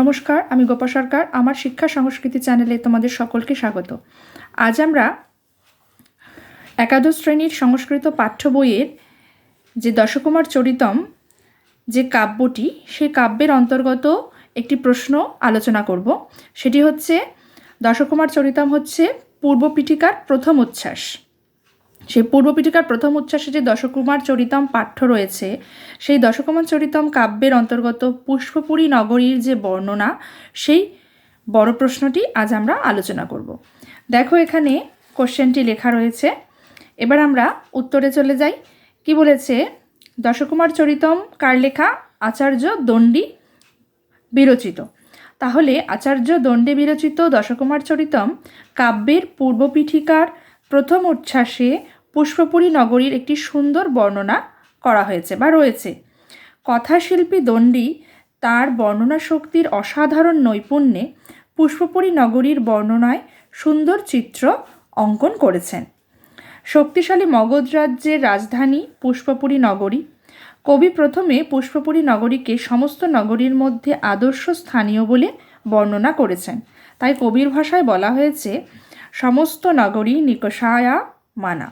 নমস্কার, আমি গোপা সরকার। আমার শিক্ষা সংস্কৃতি চ্যানেলে তোমাদের সকলকে স্বাগত। আজ আমরা একাদশ শ্রেণির সংস্কৃত পাঠ্য বইয়ের যে দশকুমার চরিতম যে কাব্যটি, সেই কাব্যের অন্তর্গত একটি প্রশ্ন আলোচনা করব। সেটি হচ্ছে, দশকুমার চরিতম হচ্ছে পূর্ব পিঠিকার প্রথম উচ্ছ্বাস। সেই পূর্ব পিঠিকার প্রথম উচ্ছ্বাসে যে দশকুমার চরিতম পাঠ্য রয়েছে, সেই দশকুমার চরিতম কাব্যের অন্তর্গত পুষ্পপুরী নগরীর যে বর্ণনা, সেই বড় প্রশ্নটি আজ আমরা আলোচনা করব। দেখো এখানে কোশ্চেনটি লেখা রয়েছে। এবার আমরা উত্তরে চলে যাই। কি বলেছে? দশকুমার চরিতম কার লেখা? আচার্য দণ্ডী বিরচিত। তাহলে আচার্য দণ্ডে বিরচিত দশকুমার চরিতম কাব্যের পূর্ব পিঠিকার প্রথম উচ্ছ্বাসে পুষ্পপুরী নগরীর একটি সুন্দর বর্ণনা করা হয়েছে বা রয়েছে। কথাশিল্পী দণ্ডী তার বর্ণনা শক্তির অসাধারণ নৈপুণ্যে পুষ্পপুরী নগরীর বর্ণনায় সুন্দর চিত্র অঙ্কন করেছেন। শক্তিশালী মগধ রাজ্যের রাজধানী পুষ্পপুরী নগরী। কবি প্রথমে পুষ্পপুরী নগরীকে সমস্ত নগরীর মধ্যে আদর্শ স্থানীয় বলে বর্ণনা করেছেন। তাই কবির ভাষায় বলা হয়েছে, সমস্ত নগরী নিকষায়া মানা।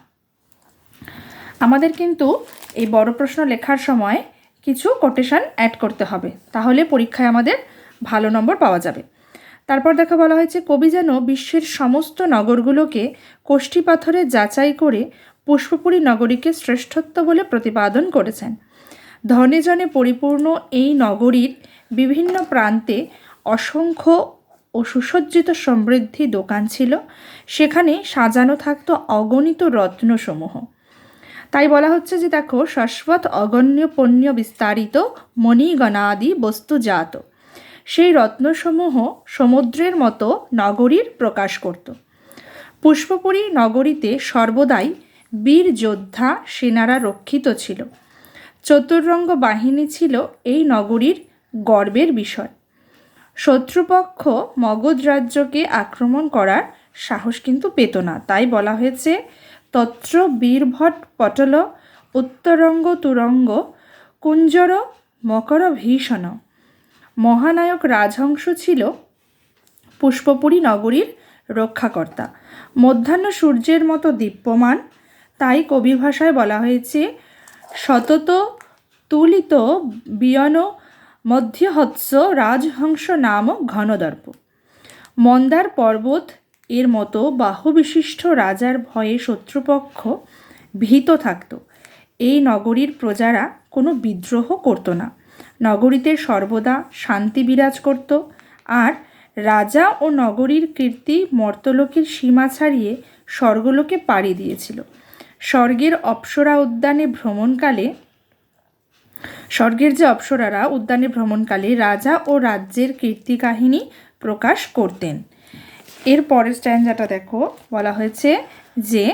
আমাদের কিন্তু এই বড় প্রশ্ন লেখার সময় কিছু কোটেশন অ্যাড করতে হবে। তাহলে পরীক্ষায় আমাদের ভালো নম্বর পাওয়া যাবে। তারপর দেখা বলা হয়েছে, কবি যেন বিশ্বের সমস্ত নগরগুলোকে কোষ্ঠী পাথরে যাচাই করে পুষ্পপুরী নগরীকে শ্রেষ্ঠত্ব বলে প্রতিপাদন করেছেন। ধনে জনে পরিপূর্ণ এই নগরীর বিভিন্ন প্রান্তে অসংখ্য ও সুসজ্জিত সমৃদ্ধি দোকান ছিল। সেখানে সাজানো থাকত অগণিত রত্নসমূহ। তাই বলা হচ্ছে যে দেখো, শাশ্বত অগণ্য পণ্য বিস্তারিত মণিগণাদি বস্তুজাত। সেই রত্নসমূহ সমুদ্রের মতো নগরীর প্রকাশ করত। পুষ্পপুরী নগরীতে সর্বদাই বীর যোদ্ধা সেনারা রক্ষিত ছিল। চতুর্রঙ্গ বাহিনী ছিল এই নগরীর গর্বের বিষয়। শত্রুপক্ষ মগধ রাজ্যকে আক্রমণ করার সাহস কিন্তু পেত না। তাই বলা হয়েছে তত্র বীরভট পটল, উত্তরঙ্গ তুরঙ্গ, কুঞ্জর, মকর ভীষণ। মহানায়ক রাজহংস ছিল পুষ্পপুরী নগরীর রক্ষাকর্তা। মধ্যাহ্ন সূর্যের মতো দীপ্যমান, তাই কবি ভাষায় বলা হয়েছে, সতত তুলিত বিয়ন মধ্যহৎস রাজহংস নাম ঘনদর্প। মন্দার পর্বত এর মতো বাহুবিশিষ্ট রাজার ভয়ে শত্রুপক্ষ ভীত থাকত। এই নগরীর প্রজারা কোনো বিদ্রোহ করতো না। নগরীতে সর্বদা শান্তি বিরাজ করত আর রাজা ও নগরীর কীর্তি মর্তলোকের সীমা ছাড়িয়ে স্বর্গলোকে পাড়ি দিয়েছিল। স্বর্গের অপ্সরা উদ্যানে ভ্রমণকালে, স্বর্গের যে অপ্সরারা উদ্যানে ভ্রমণকালে রাজা ও রাজ্যের কীর্তি কাহিনী প্রকাশ করতেন। এর পরের স্ট্যান্ডাটা দেখো, বলা হয়েছে যে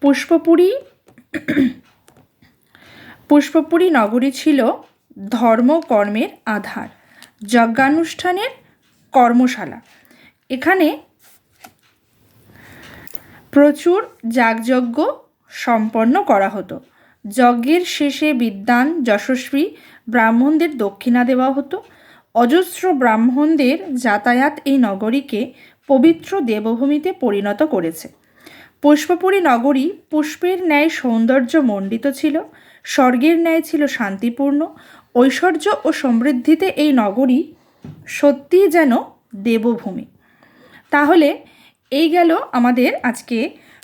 পুষ্পপুরী পুষ্পপুরী নগরী ছিল ধর্ম কর্মের আধার, যজ্ঞানুষ্ঠানের কর্মশালা। এখানে প্রচুর যাগযজ্ঞ সম্পন্ন করা হতো। যজ্ঞের শেষে বিদ্বান যশস্বী ব্রাহ্মণদের দক্ষিণা দেওয়া হতো। অজস্র ব্রাহ্মণদের যাতায়াত এই নগরীকে পবিত্র দেবভূমিতে পরিণত করেছে। পুষ্পপুরী নগরী পুষ্পের ন্যায় সৌন্দর্য মণ্ডিত ছিল, স্বর্গের ন্যায় ছিল শান্তিপূর্ণ, ঐশ্বর্য ও সমৃদ্ধিতে এই নগরী সত্যিই যেন দেবভূমি। তাহলে এই গেল আমাদের আজকে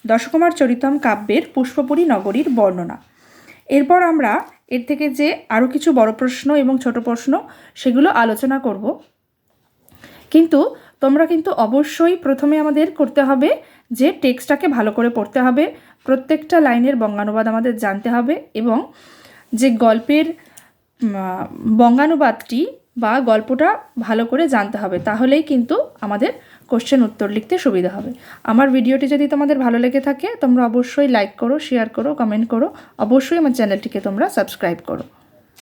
দশকুমার চরিতম কাব্যের পুষ্পপুরী নগরীর বর্ণনা। এরপর আমরা এর থেকে যে আরও কিছু বড় প্রশ্ন এবং ছোট প্রশ্ন সেগুলো আলোচনা করব। কিন্তু তোমরা কিন্তু অবশ্যই প্রথমে আমাদের করতে হবে যে টেক্সটটাকে ভালো করে পড়তে হবে, প্রত্যেকটা লাইনের বঙ্গানুবাদ আমাদের জানতে হবে এবং যে গল্পের বঙ্গানুবাদটি বা গল্পটা ভালো করে জানতে হবে, তাহলেই কিন্তু আমাদের কোশ্চেন উত্তর লিখতে সুবিধা হবে। আমার ভিডিওটি যদি তোমাদের ভালো লেগে থাকে, তোমরা অবশ্যই লাইক করো শেয়ার করো কমেন্ট করো, অবশ্যই আমার চ্যানেলটিকে তোমরা সাবস্ক্রাইব করো।